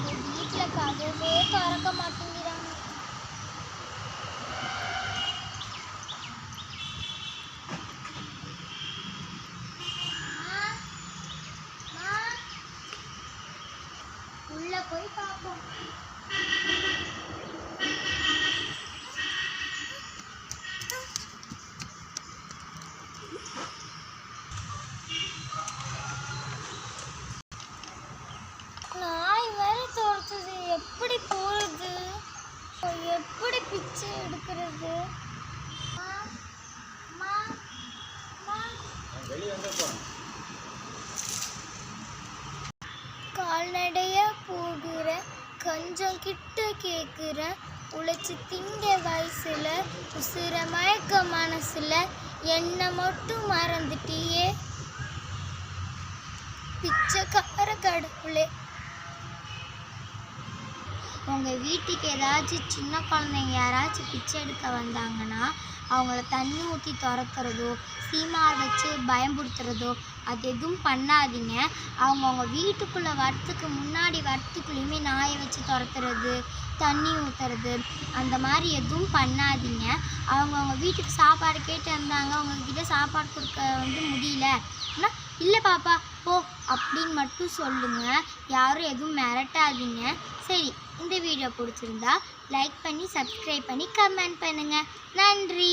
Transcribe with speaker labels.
Speaker 1: வீட்டில் கதவே திறக்க மாட்டேங்கிறாங்க. உள்ள போய் பார்ப்போம். பிச்சை எடுக்கிறது. கால்நடையாக போகிற கொஞ்சம் கிட்ட கேட்குற உழைச்சி திங்க வயசில் உசுர மயக்க மனசில் என்னை மட்டும் மறந்துட்டியே. பிச்சைக்கார கடவுளே உங்கள் வீட்டுக்கு ஏதாச்சும் சின்ன குழந்தைங்க யாராச்சும் பிச்சை எடுக்க வந்தாங்கன்னா அவங்கள தண்ணி ஊற்றி துரத்துறதோ சீமார் வச்சு பயம்படுத்துறதோ அது எதுவும் பண்ணாதீங்க. அவங்க அவங்க வீட்டுக்குள்ளே வரத்துக்கு முன்னாடி வரத்துக்குள்ளேயுமே நாயை வச்சு துரத்துறது தண்ணி ஊற்றுறது அந்த மாதிரி எதுவும் பண்ணாதீங்க. அவங்க அவங்க வீட்டுக்கு சாப்பாடு கேட்டு வந்தாங்க அவங்கக்கிட்ட சாப்பாடு கொடுக்க வந்து முடியல ஆனால் இல்லை பாப்பா போ அப்படின்னு மட்டும் சொல்லுங்கள் யாரும் எதுவும் மிரட்டாதீங்க. சரி வீடியோ பிடிச்சிருந்தா லைக் பண்ணி சப்ஸ்கிரைப் பண்ணி கமெண்ட் பண்ணுங்கள் நன்றி.